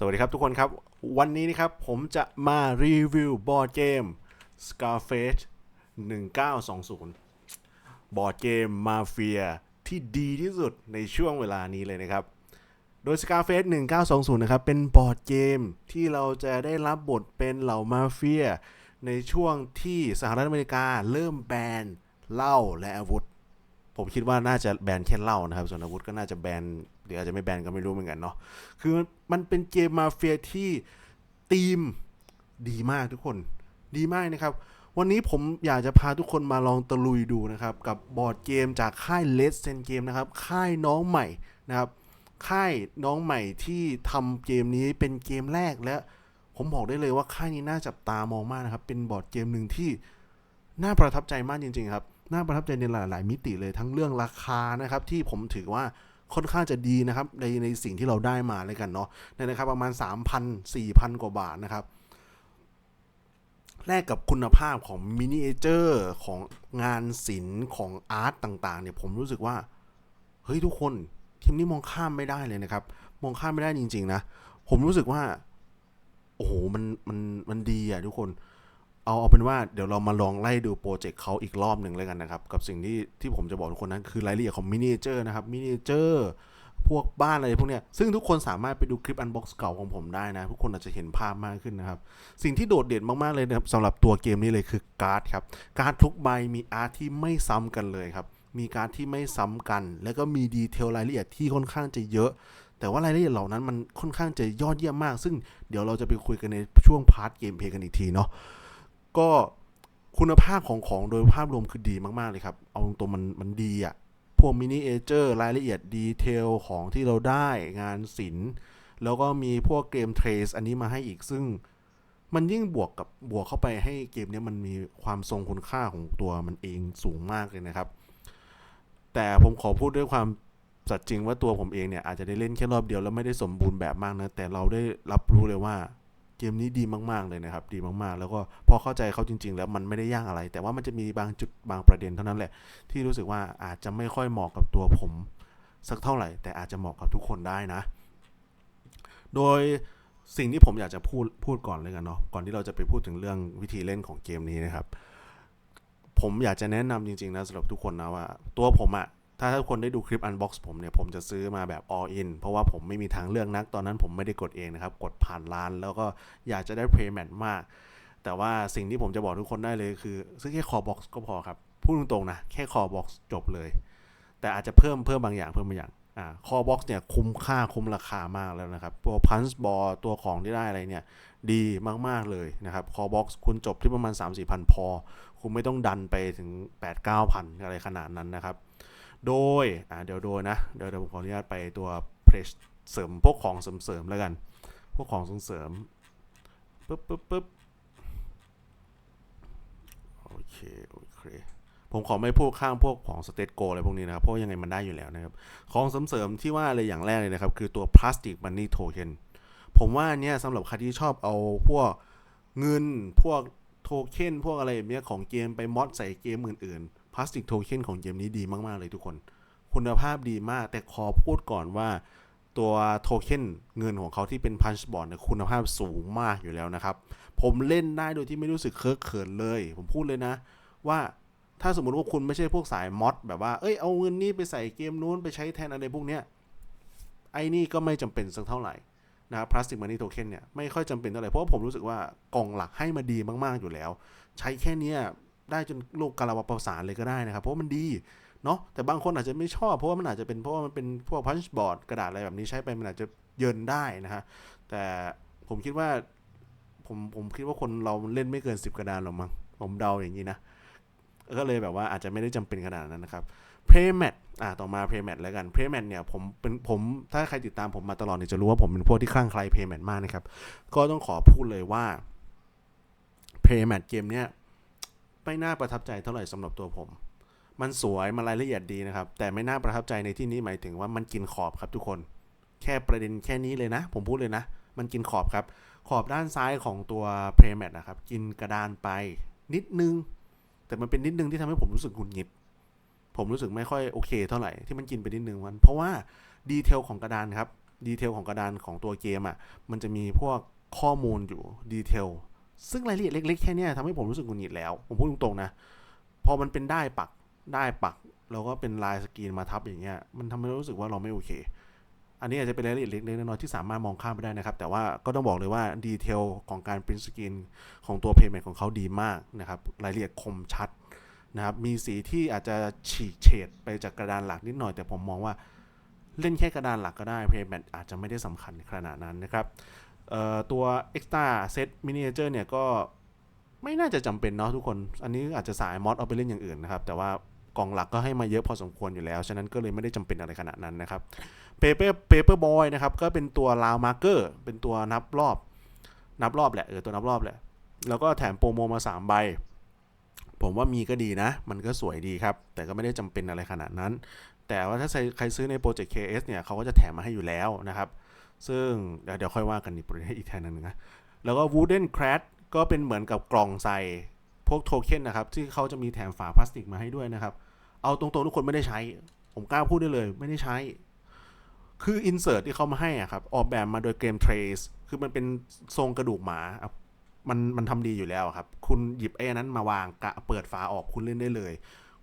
สวัสดีครับทุกคนครับ วันนี้นะครับผมจะมารีวิวบอร์ดเกม Scarface 1920 บอร์ดเกมมาเฟียที่ดีที่สุดในช่วงเวลานี้เลยนะครับ โดย Scarface 1920 นะครับ เป็นบอร์ดเกมที่เราจะได้รับบทเป็นเหล่ามาเฟีย ในช่วงที่สหรัฐอเมริกาเริ่มแบนเหล้าและอาวุธ ผมคิดว่าน่าจะแบนแค่เหล้านะครับ ส่วนอาวุธก็น่าจะแบนเดี๋ยวอาจจะไม่แบนก็ไม่รู้เหมือนกันเนาะคือมันเป็นเกมมาเฟียที่ธีมดีมากทุกคนดีมากนะครับ วันนี้ผมอยากจะพาทุกคนมาลองตะลุยดูนะครับ กับบอร์ดเกมจากค่าย Let's s e n Game นะครับ ค่ายน้องใหม่นะครับค่ายน้องใหม่ที่ทำเกมนี้เป็นเกมแรกและผมบอกได้เลยว่าค่ายนี้น่าจับตามองมากนะครับ เป็นบอร์ดเกมหนึ่งที่น่าประทับใจมากจริง ๆ ครับ น่าประทับใจในหลาย ๆ มิติเลยทั้งเรื่องราคานะครับ ที่ผมถือว่าค่อนข้างจะดีนะครับ ในในสิ่งที่เราได้มาเลยกันเนาะในนะครับ ประมาณ 3,000 4,000 กว่าบาทนะครับแลกกับคุณภาพของมินิเอเจอร์ของงานศิลป์ของอาร์ตต่าง ๆ เนี่ยผมรู้สึกว่า เฮ้ยทุกคนทีมนี้มองข้ามไม่ได้เลยนะครับ มองข้ามไม่ได้จริง ๆ นะ ผมรู้สึกว่า โอ้โหมันมันมันดีอะทุกคน เอาเอาเป็นว่าเดี๋ยวเรามาลองไล่ดูโปรเจกต์เขาอีกรอบหนึ่งเลยกันนะครับ กับสิ่งที่ที่ผมจะบอกทุกคนนั้นคือรายละเอียดของมินิเจอร์นะครับมินิเจอร์พวกบ้านอะไรพวกเนี้ยซึ่งทุกคนสามารถไปดูคลิปอันบ็อกซ์เก่าของผมได้นะ ทุกคนอาจจะเห็นภาพมากขึ้นนะครับ สิ่งที่โดดเด่นมาก ๆ เลยนะครับสำหรับตัวเกมนี้เลยคือการ์ดครับ การ์ดทุกใบมีอาร์ตที่ไม่ซ้ำกันเลยครับ มีการ์ดที่ไม่ซ้ำกัน แล้วก็มีดีเทลรายละเอียดที่ค่อนข้างจะเยอะ แต่ว่ารายละเอียดเหล่านั้นมันค่อนข้างจะยอดเยี่ยมมาก ซึ่งเดี๋ยวเราจะไปคุยกันในช่วงพาร์ทเกมเพลย์กันอีกทีเนาะ ก็คุณภาพของของโดยภาพรวมคือดีมากๆเลยครับ เอาตรงๆมันมันดีอะพวกมินิเอเจอร์รายละเอียดดีเทลของที่เราได้งานศิลป์แล้วก็มีพวกเกมเทรสอันนี้มาให้อีกซึ่งมันยิ่งบวกกับบวกเข้าไปให้เกมเนี้ยมันมีความทรงคุณค่าของตัวมันเองสูงมากเลยนะครับ แต่ผมขอพูดด้วยความสัตย์จริงว่าตัวผมเองเนี่ยอาจจะได้เล่นแค่รอบเดียวแล้วไม่ได้สมบูรณ์แบบมากนะ แต่เราได้รับรู้เลยว่า เกมนี้ดีมาก ๆ เลยนะครับ ดีมากๆ แล้วก็พอเข้าใจเขาจริง ๆ แล้วมันไม่ได้ยากอะไร แต่ว่ามันจะมีบางจุดบางประเด็นเท่านั้นแหละ ที่รู้สึกว่าอาจจะไม่ค่อยเหมาะกับตัวผม สักเท่าไหร่ แต่อาจจะเหมาะกับทุกคนได้นะ โดยสิ่งที่ผมอยากจะพูดพูดก่อนเลยกันเนาะก่อนที่เราจะไปพูดถึงเรื่องวิธีเล่นของเกมนี้นะครับ ผมอยากจะแนะนำจริง ๆ นะสำหรับทุกคนนะว่า ตัวผมอะ ถ้าทุกคนได้ดูคลิป unbox ผมเนี่ย ผมจะซื้อมาแบบ all in เพราะว่าผมไม่มีทางเลือกนัก ตอนนั้นผมไม่ได้กดเองนะครับ กดผ่านร้าน แล้วก็อยากจะได้ payment มาก แต่ว่าสิ่งที่ผมจะบอกทุกคนได้เลยคือ ซื้อแค่ core box ก็พอครับ พูดตรงๆนะ แค่ core box จบเลย แต่อาจจะเพิ่มเพิ่มบางอย่างเพิ่มบางอย่างอ่า core box เนี่ยคุ้มค่าคุ้มราคามากแล้วนะครับ ตัว punch ball ตัวของที่ได้อะไรเนี่ยดีมากๆเลยนะครับ core box คุณจบที่ประมาณ 3 4พันพอ คุณไม่ต้องดันไปถึง 8 9พันอะไรขนาดนั้นนะครับ โดยอ่าเดี๋ยวโดยนะ เดี๋ยวเดี๋ยวผมขออนุญาตไปตัวเพลชเสริมพวกของเสริมๆแล้วกัน พวกของเสริมๆปึ๊บปึ๊บปึ๊บโอเคโอเคผมขอไม่พูดข้างพวกของสเตตโกอะไรพวกนี้นะครับ เพราะยังไงมันได้อยู่แล้วนะครับ ของเสริมๆที่ว่าเลยอย่างแรกเลยนะครับ คือตัวพลาสติกมันนี่โทเค็นผมว่าเนี่ยสำหรับใครที่ชอบเอาพวกเงินพวกโทเค็นพวกอะไรแบบเนี้ยของเกมไปมอดใส่เกมอื่นๆ พลาสติกโทเค็นของเกมนี้ดีมาก ๆ เลยทุกคน คุณภาพดีมาก แต่ขอพูดก่อนว่าตัวโทเค็นเงินของเขาที่เป็นพันช์บอร์ดเนี่ยคุณภาพสูงมากอยู่แล้วนะครับ ผมเล่นได้โดยที่ไม่รู้สึกเคอะเขินเลย ผมพูดเลยนะ ว่าถ้าสมมติว่าคุณไม่ใช่พวกสายมอดแบบว่า เอ้ยเอาเงินนี้ไปใส่เกมนู้นไปใช้แทนอะไรพวกเนี้ย ไอ้นี่ก็ไม่จำเป็นสักเท่าไหร่นะครับพลาสติกมันนี่โทเค็นเนี่ยไม่ค่อยจำเป็นเท่าไหร่เพราะว่าผมรู้สึกว่ากล่องหลักให้มาดีมากๆอยู่แล้ว ใช้แค่เนี้ย ได้จนโลกกาลาวประสานเลยก็ได้นะครับ เพราะมันดีเนาะแต่บางคนอาจจะไม่ชอบ เพราะว่ามันอาจจะเป็นเพราะว่ามันเป็นพวกพันช์บอร์ดกระดาษอะไรแบบนี้ใช้ไปมันอาจจะเยินได้นะฮะแต่ผมคิดว่าผมผมคิดว่าคนเราเล่นไม่เกิน 10 กระดานหรอกมั้งผมเดาอย่างนี้นะ ก็เลยแบบว่าอาจจะไม่ได้จำเป็นขนาดนั้นนะครับ p r a y m a t อ่าต่อมา p r a y m a t แล้วกัน p r a y m a t เนี่ยผมเป็นผมถ้าใครติดตามผมมาตลอดเนี่ยจะรู้ว่าผมเป็นพวกที่คลั่งไคล้ p r a y m a t มากนะครับ ก็ต้องขอพูดเลยว่า p r a y m a t เกมเนี้ย ไม่น่าประทับใจเท่าไหร่สำหรับตัวผม มันสวยมันรายละเอียดดีนะครับ แต่ไม่น่าประทับใจในที่นี้หมายถึงว่ามันกินขอบครับทุกคน แค่ประเด็นแค่นี้เลยนะ ผมพูดเลยนะ มันกินขอบครับ ขอบด้านซ้ายของตัว p r a y m a t นะครับ กินกระดานไปนิดนึง แต่มันเป็นนิดนึงที่ทำให้ผมรู้สึกหงุดหงิด ผมรู้สึกไม่ค่อยโอเค เท่าไหร่ที่มันกินไปนิดนึงมัน เพราะว่าดีเทลของกระดานครับ ดีเทลของกระดานของตัวเกมอะ่ะ มันจะมีพวกข้อมูลอยู่ดีเทล ซึ่งรายละเอียดเล็กๆแค่เนี้ยทำให้ผมรู้สึกหงุดหงิดแล้ว ผมพูดตรงๆนะ พอมันเป็นได้ปักได้ปัก แล้วก็เป็นลายสกรีนมาทับอย่างเงี้ย มันทำให้รู้สึกว่าเราไม่โอเค อันนี้อาจจะเป็นรายละเอียดเล็กๆน้อยๆที่สามารถมองข้ามไปได้นะครับ แต่ว่าก็ต้องบอกเลยว่าดีเทลของการปริ้นสกรีนของตัว Payment ของเขาดีมากนะครับ รายละเอียดคมชัดนะครับ มีสีที่อาจจะฉีกเฉดไปจากกระดานหลักนิดหน่อย แต่ผมมองว่าเล่นแค่กระดานหลักก็ได้ Payment อาจจะไม่ได้สำคัญขนาดนั้นนะครับ ตัว Extra Set Miniature เนี่ยก็ไม่น่าจะจำเป็นเนาะทุกคน อันนี้อาจจะสายมอดเอาไปเล่นอย่างอื่นนะครับ แต่ว่ากล่องหลักก็ให้มาเยอะพอสมควรอยู่แล้ว ฉะนั้นก็เลยไม่ได้จำเป็นอะไรขนาดนั้นนะครับ Paper Paper Boy นะครับ ก็เป็นตัวลาวมาร์เกอร์เป็นตัวนับรอบ นับรอบแหละ เออ ตัวนับรอบแหละ แล้วก็แถมโปรโมมา 3 ใบ ผมว่ามีก็ดีนะ มันก็สวยดีครับ แต่ก็ไม่ได้จำเป็นอะไรขนาดนั้น แต่ว่าถ้าใครซื้อในโปรเจกต์ KS เนี่ยเขาก็จะแถมมาให้อยู่แล้วนะครับ ซึ่งเดี๋ยวค่อยว่ากันในประเด็นอีกแทนนึงนะ แล้วก็ Wooden Crat ก็เป็นเหมือนกับกล่องใส่พวกโทเค็นนะครับ ที่เขาจะมีแถมฝาพลาสติกมาให้ด้วยนะครับ เอาตรงๆทุกคนไม่ได้ใช้ ผมกล้าพูดได้เลย ไม่ได้ใช้ คืออินเสิร์ตที่เขามาให้อะครับ ออกแบบมาโดยเกม Trace คือมันเป็นทรงกระดูกหมามันมันทำดีอยู่แล้วครับ คุณหยิบไอ้นั้นมาวางกะเปิดฝาออกคุณเล่นได้เลย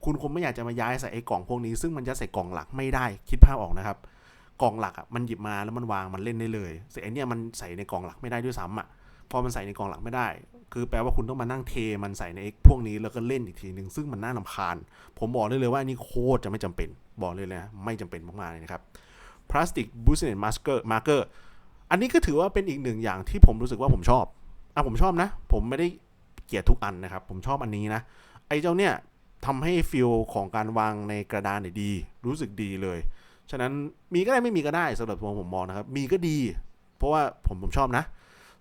คุณคงไม่อยากจะมาย้ายใส่ไอ้กล่องพวกนี้ ซึ่งมันจะใส่กล่องหลักไม่ได้คิดภาพออกนะครับ กองหลักอะมันหยิบมาแล้วมันวางมันเล่นได้เลยแต่ไอ้เนี่ยมันใส่ในกองหลักไม่ได้ด้วยซ้ำอะพอมันใส่ในกองหลักไม่ได้ คือแปลว่าคุณต้องมานั่งเทมันใส่ในพวกนี้แล้วก็เล่นอีกทีหนึ่งซึ่งมันน่าลำคาญ ผมบอกได้เลยว่าอันนี้โคตรจะไม่จำเป็นบอกเลยนะไม่จำเป็นมากๆเลยนะครับพลาสติกบูสเนตมาสเกอร์มาร์เกอร์อันนี้ก็ถือว่าเป็นอีกหนึ่งอย่างที่ผมรู้สึกว่าผมชอบอะผมชอบนะ ผมไม่ได้เกลียดทุกอันนะครับ ผมชอบอันนี้นะ ไอ้เจ้าเนี่ยทำให้ฟิลของการวางในกระดานเนี่ยดี รู้สึกดีเลย ฉะนั้นมีก็ได้ไม่มีก็ได้สำหรับตัวผมมองนะครับ มีก็ดี เพราะว่าผมผมชอบนะ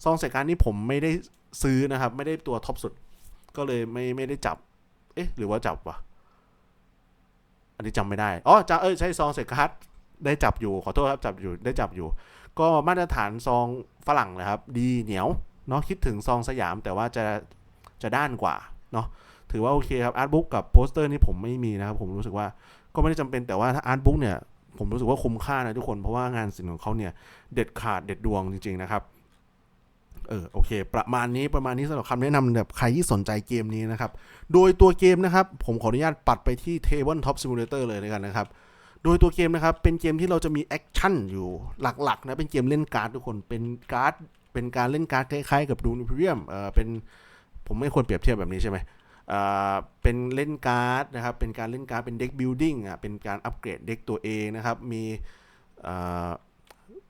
ซองใส่การนี้ผมไม่ได้ซื้อนะครับ ไม่ได้ตัวท็อปสุด ก็เลยไม่ไม่ได้จับ เอ๊ะ หรือว่าจับวะอันนี้จำไม่ได้อ๋อจะเอ้ยใช่ซองใส่การได้จับอยู่ขอโทษครับจับอยู่ได้จับอยู่ ก็มาตรฐานซองฝรั่งนะครับ ดีเหนียวเนาะคิดถึงซองสยามแต่ว่าจะจะด้านกว่าเนาะถือว่าโอเคครับอาร์ตบุ๊กกับโปสเตอร์นี่ผมไม่มีนะครับ ผมรู้สึกว่าก็ไม่ได้จำเป็นแต่ว่าถ้าอาร์ตบุ๊กเนี่ย ผมรู้สึกว่าคุ้มค่านะทุกคน เพราะว่างานศิลป์ของเขาเนี่ยเด็ดขาดเด็ดดวงจริง ๆ นะครับเออโอเค ประมาณนี้ประมาณนี้สำหรับคำแนะนำแบบใครที่สนใจเกมนี้นะครับ โดยตัวเกมนะครับ ผมขออนุญาตปัดไปที่ Table Top Simulator เลยแล้วกันนะครับ โดยตัวเกมนะครับ เป็นเกมที่เราจะมีแอคชั่นอยู่หลักๆนะเป็นเกมเล่นการ์ดทุกคนเป็นการ์ดเป็นการเล่นการ์ดคล้ายๆกับดูนิพเรียมเออเป็นผมไม่ควรเปรียบเทียบแบบนี้ใช่ไหมเเป็นเล่นการ์ดนะครับ เป็นการเล่นการ์ด เป็นเด็กบิลดิ้งอะ เป็นการอัปเกรดเด็กตัวเองนะครับ มี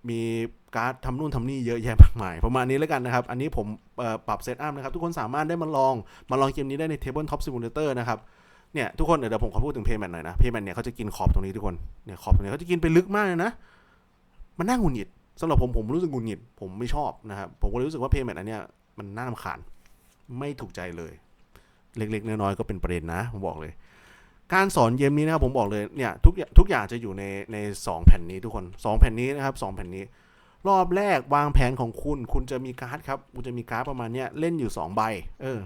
มีการ์ดทำนู่นทำนี่เยอะแยะมากมาย ประมาณนี้แล้วกันนะครับ อันนี้ผมปรับเซตอัพนะครับ ทุกคนสามารถได้มาลอง มาลองเกมนี้ได้ใน Tabletop Simulator นะครับ เนี่ยทุกคนเดี๋ยวผมขอพูดถึง Payment หน่อยนะ Payment เนี่ยเขาจะกินขอบตรงนี้ทุกคน เนี่ยขอบตรงนี้เขาจะกินไปลึกมากเลยนะ มันน่าหงุดหงิดสำหรับผมผมรู้สึกหงุดหงิด ผมไม่ชอบนะครับ ผมก็เลยรู้สึกว่า Payment อันเนี้ยมันน่ารำคาญ ไม่ถูกใจเลย เล็กๆ น้อยๆก็เป็นประเด็นนะผมบอกเลย การสอนเกมนี้นะครับผมบอกเลยเนี่ยทุกทุกอย่างจะอยู่ในในสองแผ่นนี้ทุกคนสองแผ่นนี้นะครับสองแผ่นนี้ รอบแรกวางแผนของคุณ คุณจะมีการ์ดครับคุณจะมีการ์ดประมาณเนี้ยเล่นอยู่ 2 ใบ เออ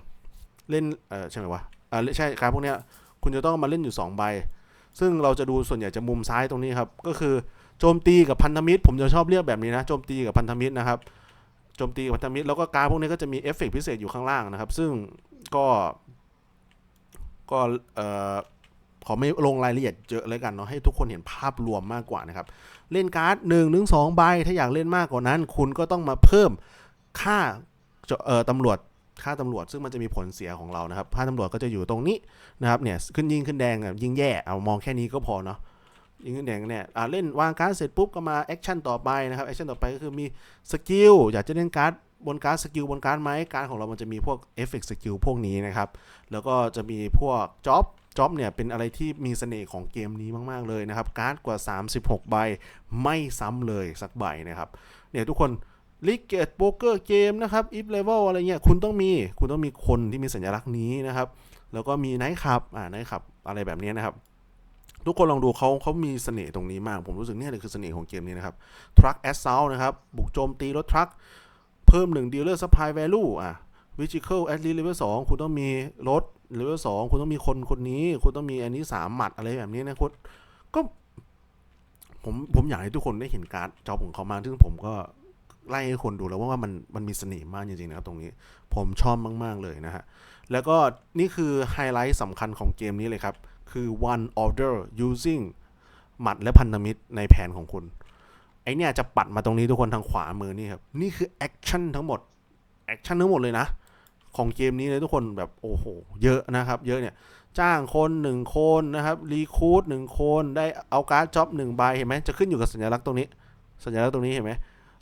เล่นเออใช่ไหมวะเออใช่การ์ดพวกเนี้ยคุณจะต้องมาเล่นอยู่ 2 ใบ ซึ่งเราจะดูส่วนใหญ่จะมุมซ้ายตรงนี้ครับก็คือโจมตีกับพันธมิตร ผมจะชอบเรียกแบบนี้นะโจมตีกับพันธมิตรนะครับโจมตีกับพันธมิตรแล้วก็การ์ดพวกนี้ก็จะมีเอฟเฟกต์พิเศษอยู่ข้างล่างนะครับ ซึ่งก็ ก็เอ่อขอไม่ลงรายละเอียดเยอะเลยกันเนาะให้ทุกคนเห็นภาพรวมมากกว่านะครับ เล่นการ์ดหนึ่งถึงสองใบถ้าอยากเล่นมากกว่านั้น คุณก็ต้องมาเพิ่มค่าเอ่อตำรวจค่าตำรวจซึ่งมันจะมีผลเสียของเรานะครับค่าตำรวจก็จะอยู่ตรงนี้นะครับเนี่ยขึ้นยิงขึ้นแดงยิงแย่เอามองแค่นี้ก็พอเนาะยิงขึ้นแดงเนี่ยเล่นวางการ์ดเสร็จปุ๊บก็มาแอคชั่นต่อไปนะครับแอคชั่นต่อไปก็คือมีสกิลอยากจะเล่นการ์ด บนการ์ดสกิลบนการ์ดไหมการของเรามันจะมีพวกเอฟเฟกต์สกิลพวกนี้นะครับ แล้วก็จะมีพวกจ็อบจ็อบเนี่ยเป็นอะไรที่มีเสน่ห์ของเกมนี้มาก ๆ เลยนะครับ การ์ดกว่า 36 ใบไม่ซ้ำเลยสักใบนะครับเนี่ยทุกคนลิเกตโป๊กเกอร์เกมนะครับอีฟเลเวลอะไรเงี้ยคุณต้องมีคุณต้องมีคนที่มีสัญลักษณ์นี้นะครับ แล้วก็มีไนท์ขับอ่าไนท์ขับอะไรแบบนี้นะครับ ทุกคนลองดูเขาเขามีเสน่ห์ตรงนี้มาก ผมรู้สึกเนี่ยเลยคือเสน่ห์ของเกมนี้นะครับ Truck Assault นะครับบุกโจมตีรถทรัค เพิ่ม1 Dealer Supply Value อะ Vehicle at least level 2คุณต้องมีรถ level 2คุณต้องมีคนคนนี้ คุณต้องมีอันนี้ 3 หมัดอะไรแบบนี้นะคุณก็ผมผมอยากให้ทุกคนได้เห็นการ์ดจอของเขามาซึ่งผมก็ไล่ให้คนดูแล้วว่าว่ามันมันมีเสน่ห์มากจริงๆนะครับตรงนี้ ผมชอบมาก ๆ เลยนะฮะ แล้วก็นี่คือไฮไลท์สำคัญของเกมนี้เลยครับ คือ one order using หมัดและพันธมิตรในแผนของคุณ ไอเนี่ยจะปัดมาตรงนี้ทุกคนทางขวามือนี่ครับ นี่คือแอคชั่นทั้งหมดแอคชั่นทั้งหมดเลยนะ ของเกมนี้เลยทุกคนแบบโอ้โห เยอะนะครับ เยอะเนี่ย จ้างคนหนึ่งคนนะครับรีคูดหนึ่งคนได้เอาการ์ดจ็อบหนึ่งใบเห็นไหมจะขึ้นอยู่กับสัญลักษณ์ตรงนี้ สัญลักษณ์ตรงนี้เห็นไหม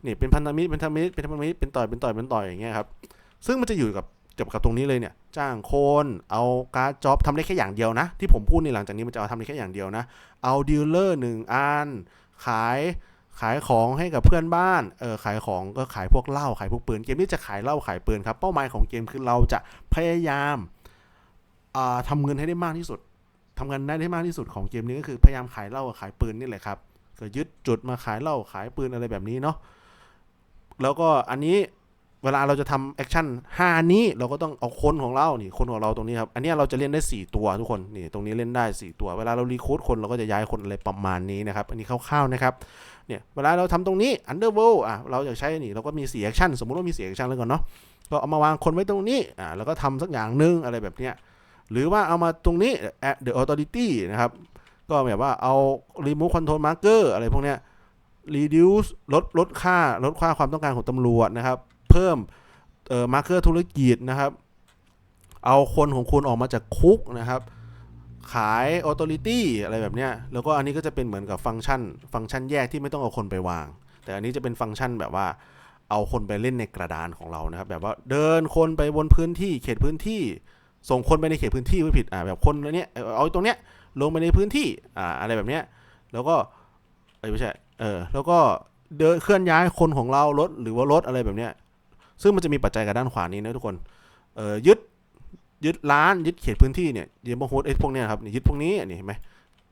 นี่เป็นพันธมิตรเป็นพันธมิตรเป็นพันธมิตรเป็นต่อยเป็นต่อยเป็นต่อยอย่างเงี้ยครับซึ่งมันจะอยู่กับเกี่ยวกับตรงนี้เลยเนี่ย จ้างคนเอาการ์ดจ็อบทำได้แค่อย่างเดียวนะ ที่ผมพูดในหลังจากนี้มันจะเอาทำได้แค่อย่างเดียวนะ เอาดีลเลอร์หนึ่งอันขาย ขายของให้กับเพื่อนบ้าน เออขายของก็ขายพวกเหล้าขายพวกปืน เกมนี้จะขายเหล้าขายปืนครับ เป้าหมายของเกมคือเราจะพยายามอ่าทำเงินให้ได้มากที่สุดทำเงินได้ได้มากที่สุดของเกมนี้ก็คือพยายามขายเหล้าขายปืนนี่แหละครับก็ยึดจุดมาขายเหล้าขายปืนอะไรแบบนี้เนาะแล้วก็อันนี้ เวลาเราจะทำแอคชั่น5นี้เราก็ต้องเอาคนของเรานี่คนของเราตรงนี้ครับ อันนี้เราจะเล่นได้ 4 ตัวทุกคนนี่ตรงนี้เล่นได้ 4 ตัว เวลาเรารีคูดคนเราก็จะย้ายคนอะไรประมาณนี้นะครับอันนี้คร่าวๆนะครับเนี่ยเวลาเราทำตรงนี้ Underworld อะเราอยากใช้นี่เราก็มี4แอคชั่นสมมุติว่ามี4แอคชั่นแล้วก่อนเนาะก็เอามาวางคนไว้ตรงนี้อ่าแล้วก็ทำสักอย่างหนึงอะไรแบบเนี้ยหรือว่าเอามาตรงนี้ at the authority นะครับก็แบบว่าเอา remove control marker อะไรพวกเนี้ย reduce ลดลดค่าลดค่าความต้องการของตำรวจนะครับ เพิ่มเอ่อ marker ธุรกิจนะครับ เอาคนของคุณออกมาจากคุกนะครับ ขาย authority อะไรแบบเนี้ยแล้วก็อันนี้ก็จะเป็นเหมือนกับฟังก์ชัน ฟังก์ชันแยกที่ไม่ต้องเอาคนไปวาง แต่อันนี้จะเป็นฟังก์ชันแบบว่าเอาคนไปเล่นในกระดานของเรานะครับ แบบว่าเดินคนไปบนพื้นที่เขตพื้นที่ ส่งคนไปในเขตพื้นที่ไม่ผิดอ่าแบบคนเนี้ยเอาตรงเนี้ยลงไปในพื้นที่อ่าอะไรแบบเนี้ยแล้วก็ไม่ใช่เออแล้วก็เดินเคลื่อนย้ายคนของเรารถหรือว่ารถอะไรแบบเนี้ย ซึ่งมันจะมีปัจจัยกับด้านขวานี้นะทุกคนเออยึดยึดร้านยึดเขตพื้นที่เนี่ยยึดโฮสไอ้พวกเนี้ยครับยึดพวกนี้นี่เห็นไหม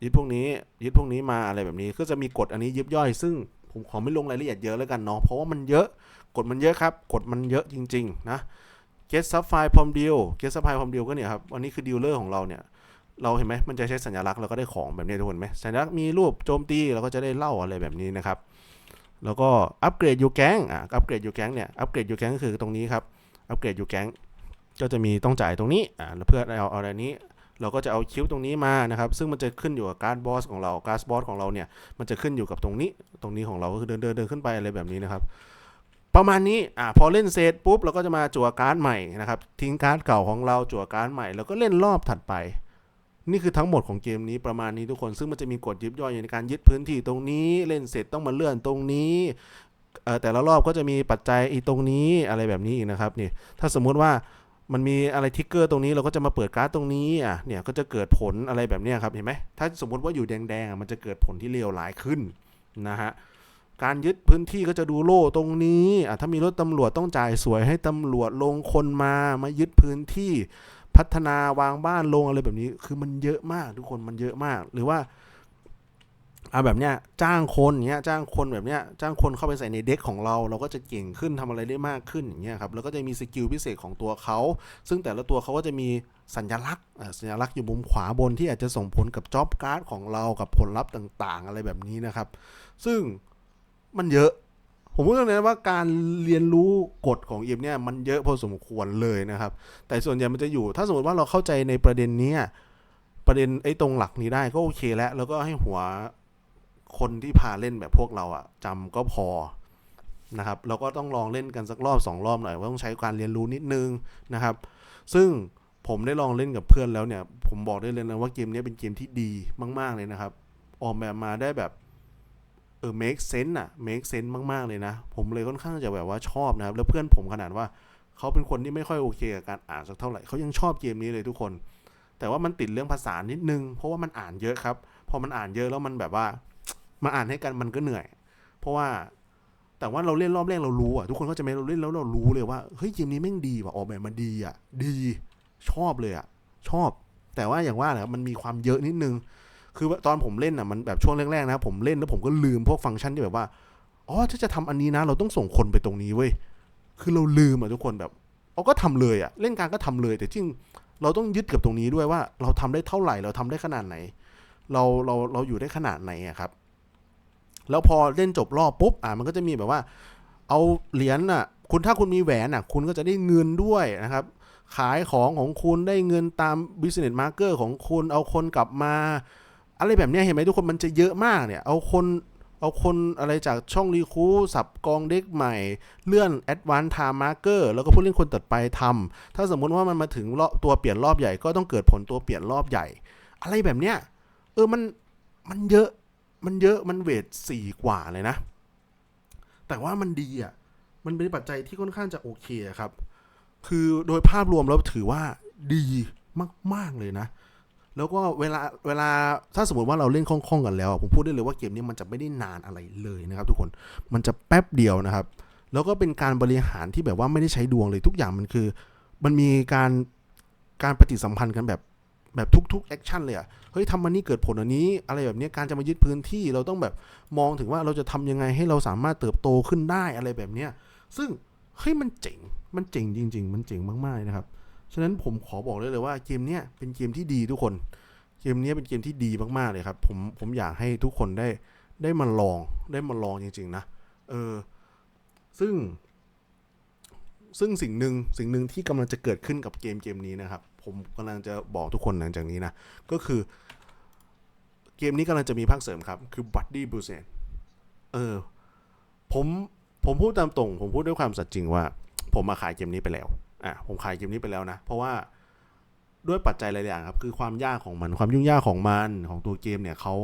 ยึดพวกนี้ยึดพวกนี้มาอะไรแบบนี้ ก็จะมีกฎอันนี้ยิบย่อย ซึ่งผมขอไม่ลงรายละเอียดเยอะแล้วกันเนาะเพราะว่ามันเยอะกฎมันเยอะครับกฎมันเยอะจริง ๆ นะ get supply from deal get supply from deal ก็เนี่ยครับอันนี้คือดีลเลอร์ของเราเนี่ยเราเห็นไหมมันจะใช้สัญลักษณ์เราก็ได้ของแบบนี้ทุกคนไหมสัญลักษณ์มีรูปโจมตีเราก็จะได้เล่าอะไรแบบนี้นะครับ แล้วก็อัปเกรดยูแก๊งอะอัปเกรดยูแก๊งเนี่ยอัปเกรดยูแก๊งก็คือตรงนี้ครับอัปเกรดยูแก๊งก็จะมีต้องจ่ายตรงนี้อ่าแล้วเพื่อเอาเอาอะไรนี้ เราก็จะเอาคิวตรงนี้มานะครับ ซึ่งมันจะขึ้นอยู่กับการบอสของเราการบอสของเราเนี่ยมันจะขึ้นอยู่กับตรงนี้ ตรงนี้ของเราก็คือเดินเดินเดินขึ้นไปอะไรแบบนี้นะครับประมาณนี้อ่าพอเล่นเสร็จปุ๊บเราก็จะมาจั่วการ์ดใหม่นะครับทิ้งการ์ดเก่าของเราจั่วการ์ดใหม่แล้วก็เล่นรอบถัดไป นี่คือทั้งหมดของเกมนี้ประมาณนี้ทุกคน ซึ่งมันจะมีกฎยิบย่อยในการยึดพื้นที่ตรงนี้เล่นเสร็จต้องมาเลื่อนตรงนี้แต่ละรอบก็จะมีปัจจัยอีตรงนี้อะไรแบบนี้อีกนะครับนี่ถ้าสมมุติว่ามันมีอะไรทิกเกอร์ตรงนี้เราก็จะมาเปิดการ์ดตรงนี้อะเนี่ยก็จะเกิดผลอะไรแบบนี้ครับเห็นไหมถ้าสมมติว่าอยู่แดงๆมันจะเกิดผลที่เลวร้ายขึ้นนะฮะการยึดพื้นที่ก็จะดูโล่ตรงนี้อะถ้ามีรถตำรวจต้องจ่ายสวยให้ตำรวจลงคนมามายึดพื้นที่ พัฒนาวางบ้านลงอะไรแบบนี้ คือมันเยอะมากทุกคนมันเยอะมาก หรือว่าเอาแบบเนี้ยจ้างคนเนี้ยจ้างคนแบบเนี้ยจ้างคนเข้าไปใส่ในเด็กของเรา เราก็จะเก่งขึ้นทำอะไรได้มากขึ้นอย่างเงี้ยครับแล้วก็จะมีสกิลพิเศษของตัวเขาซึ่งแต่ละตัวเขาก็จะมีสัญลักษณ์สัญลักษณ์อยู่มุมขวาบนที่อาจจะส่งผลกับจ็อบการ์ดของเรากับผลลัพธ์ต่าง ๆ อะไรแบบนี้นะครับ ซึ่งมันเยอะ ผมพูดตรงนี้ว่าการเรียนรู้กฎของเอ็มเนี่ยมันเยอะพอสมควรเลยนะครับ แต่ส่วนใหญ่มันจะอยู่ถ้าสมมติว่าเราเข้าใจในประเด็นนี้ประเด็นไอ้ตรงหลักนี้ได้ก็โอเคแล้ว แล้วก็ให้หัวคนที่พาเล่นแบบพวกเราอะจำก็พอนะครับเราก็ต้องลองเล่นกันสักรอบสองรอบหน่อยว่าต้องใช้การเรียนรู้นิดนึงนะครับ ซึ่งผมได้ลองเล่นกับเพื่อนแล้วเนี่ย ผมบอกได้เลยนะว่าเกมนี้เป็นเกมที่ดีมาก ๆเลยนะครับ ออกแบบมาได้แบบ ออ make sense อะ make sense มากๆเลยนะ ผมเลยค่อนข้างจะแบบว่าชอบนะครับ แล้วเพื่อนผมขนาดว่าเขาเป็นคนที่ไม่ค่อยโอเคกับการอ่านสักเท่าไหร่เขายังชอบเกมนี้เลยทุกคน แต่ว่ามันติดเรื่องภาษานิดนึง เพราะว่ามันอ่านเยอะครับ พอมันอ่านเยอะแล้วมันแบบว่ามาอ่านให้กันมันก็เหนื่อย เพราะว่าแต่ว่าเราเล่นรอบแรกเรารู้อะทุกคนก็จะไม่เราเล่นแล้วเรารู้เลยว่าเฮ้ยเกมนี้แม่งดีว่ะออกแบบมาดีอะดีชอบเลยอะชอบ แต่ว่าอย่างว่าแหละมันมีความเยอะนิดนึง คือตอนผมเล่นอะมันแบบช่วงแรกๆนะผมเล่นแล้วผมก็ลืมพวกฟังก์ชันที่แบบว่าอ๋อถ้าจะทำอันนี้นะ เราต้องส่งคนไปตรงนี้เว้ยคือเราลืมอะทุกคนแบบเอาก็ทำเลยอะเล่นการก็ทำเลย แต่จริงเราต้องยึดกับตรงนี้ด้วยว่า เราทำได้เท่าไหร่เราทำได้ขนาดไหน เราเราเราอยู่ได้ขนาดไหนอะครับ แล้วพอเล่นจบรอบปุ๊บอะมันก็จะมีแบบว่า เอาเหรียญอะ คุณถ้าคุณมีแหวนอะ คุณก็จะได้เงินด้วยนะครับ ขายของของคุณได้เงินตาม business marker ของคุณเอาคนกลับมา อะไรแบบนี้เห็นไหมทุกคนมันจะเยอะมากเนี่ย เอาคนเอาคนอะไรจากช่องรีคูสับกองเด็กใหม่ เลื่อน advance time marker แล้วก็ผู้เล่นคนตัดไปทำถ้าสมมุติว่ามันมาถึงรอบตัวเปลี่ยนรอบใหญ่ก็ต้องเกิดผลตัวเปลี่ยนรอบใหญ่ อะไรแบบเนี้ยเออมันมันเยอะมันเยอะมันเวทสี่กว่าเลยนะ แต่ว่ามันดีอะมันเป็นปัจจัยที่ค่อนข้างจะโอเคครับ คือโดยภาพรวมแล้วถือว่าดีมาก ๆ เลยนะ แล้วก็เวลาเวลาถ้าสมมติว่าเราเล่นคล่องๆกันแล้ว ผมพูดได้เลยว่าเกมนี้มันจะไม่ได้นานอะไรเลยนะครับ ทุกคนมันจะแป๊บเดียวนะครับ แล้วก็เป็นการบริหารที่แบบว่าไม่ได้ใช้ดวงเลยทุกอย่างมันคือ มันมีการการปฏิสัมพันธ์กันแบบแบบทุกๆแอคชั่นเลยอะเฮ้ยทำมันนี่เกิดผลอันนี้ อะไรแบบนี้การจะมายึดพื้นที่เราต้องแบบมองถึงว่าเราจะทำยังไงให้เราสามารถเติบโตขึ้นได้อะไรแบบเนี้ยซึ่งเฮ้ยมันเจ๋งมันเจ๋งจริง ๆ มันเจ๋งมากๆนะครับ ฉะนั้นผมขอบอกเลยเลยว่าเกมเนี้ยเป็นเกมที่ดีทุกคน เกมนี้เป็นเกมที่ดีมากๆเลยครับ ผมผมอยากให้ทุกคนได้ได้มาลองได้มาลองจริง ๆ นะ เออ ซึ่ง ซึ่งสิ่งหนึ่งสิ่งหนึ่งที่กำลังจะเกิดขึ้นกับเกมเกมนี้นะครับ ผมกำลังจะบอกทุกคนหลังจากนี้นะ ก็คือ เกมนี้กำลังจะมีภาคเสริมครับ คือ Buddy b u s e n เออ ผม ผมพูดตามตรง ผมพูดด้วยความสัตย์จริงว่า ผมมาขายเกมนี้ไปแล้ว อะผมขายเกมนี้ไปแล้วนะ เพราะว่าด้วยปัจจัยหลายอย่างครับ คือความยากของมัน ความยุ่งยากของมันของตัวเกมเนี่ยเขา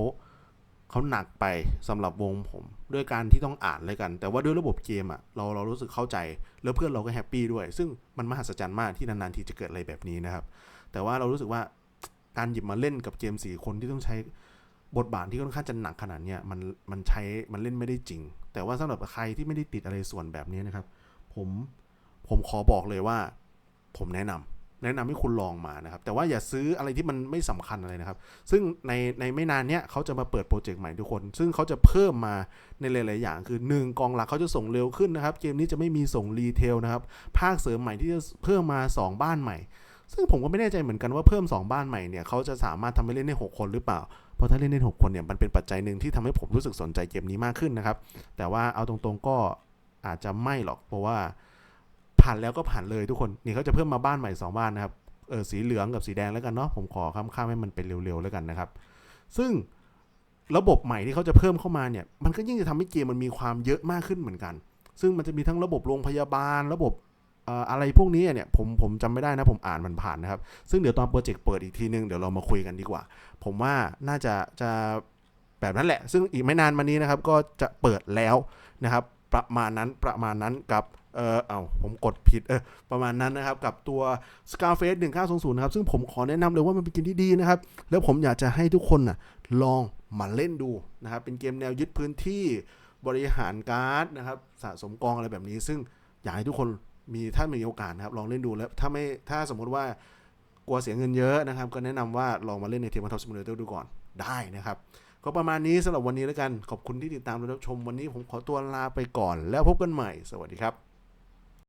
เขาหนักไปสำหรับวงผม ด้วยการที่ต้องอ่านเลยกัน แต่ว่าด้วยระบบเกมอะเราเรารู้สึกเข้าใจ แล้วเพื่อนเราก็แฮปปี้ด้วย ซึ่งมันมหัศจรรย์มากที่นานๆทีจะเกิดอะไรแบบนี้นะครับ แต่ว่าเรารู้สึกว่าการหยิบมาเล่นกับเกมสี่คนที่ต้องใช้บทบาทที่ค่อนข้างจะหนักขนาดเนี้ยมันมันใช้มันเล่นไม่ได้จริง แต่ว่าสำหรับใครที่ไม่ได้ติดอะไรส่วนแบบนี้นะครับ ผม ผมขอบอกเลยว่า ผมแนะนำแนะนำให้คุณลองมานะครับ แต่ว่าอย่าซื้ออะไรที่มันไม่สำคัญอะไรนะครับ ซึ่งในในไม่นานเนี้ยเขาจะมาเปิดโปรเจกต์ใหม่ทุกคน ซึ่งเขาจะเพิ่มมาในหลาย ๆ อย่าง คือ 1 กองหลักเขาจะส่งเร็วขึ้นนะครับ เกมนี้จะไม่มีส่งรีเทลนะครับ ภาคเสริมใหม่ที่จะเพิ่มมา 2 บ้านใหม่ ซึ่งผมก็ไม่แน่ใจเหมือนกันว่าเพิ่ม 2 บ้านใหม่เนี่ยเขาจะสามารถทำให้เล่นได้6คนหรือเปล่าเพราะถ้าเล่นได้6คนเนี่ยมันเป็นปัจจัยหนึ่งที่ทำให้ผมรู้สึกสนใจเกมนี้มากขึ้นนะครับ แต่ว่าเอาตรงๆก็อาจจะไม่หรอกเพราะว่า ผ่านแล้วก็ผ่านเลยทุกคน นี่เขาจะเพิ่มมาบ้านใหม่ 2 บ้านนะครับ เออสีเหลืองกับสีแดงแล้วกันเนาะ ผมขอข้ามข้ามให้มันเป็นเร็วๆแล้วกันนะครับ ซึ่งระบบใหม่ที่เขาจะเพิ่มเข้ามาเนี่ย มันก็ยิ่งจะทำให้เกมมันมีความเยอะมากขึ้นเหมือนกัน ซึ่งมันจะมีทั้งระบบโรงพยาบาล ระบบเอ่ออะไรพวกนี้เนี่ยผมผมจำไม่ได้นะผมอ่านมันผ่านนะครับ ซึ่งเดี๋ยวตอนโปรเจกต์เปิดอีกทีนึงเดี๋ยวเรามาคุยกันดีกว่า ผมว่าน่าจะจะแบบนั้นแหละ ซึ่งอีกไม่นานมานี้นะครับก็จะเปิดแล้วนะครับประมาณนั้นประมาณนั้นกับ เออเอาผมกดผิดเออประมาณนั้นนะครับ กับตัว Scarface 1900นะครับ ซึ่งผมขอแนะนำเลยว่ามันเป็นเกมที่ดีนะครับ แล้วผมอยากจะให้ทุกคนน่ะลองมาเล่นดูนะครับ เป็นเกมแนวยึดพื้นที่บริหารการ์ดนะครับ สะสมกองอะไรแบบนี้ ซึ่งอยากให้ทุกคนมีถ้ามีโอกาสนะครับ ลองเล่นดูแล้วถ้าไม่ถ้าสมมติว่ากลัวเสียเงินเยอะนะครับ ก็แนะนำว่าลองมาเล่นในเทม p ท็อปซิมูเลเตอร์ดูก่อนได้นะครับก็ประมาณนี้สำหรับวันนี้แล้วกัน ขอบคุณที่ติดตามรับชมวันนี้ผมขอตัวลาไปก่อนแล้วพบกันใหม่ สวัสดีครับ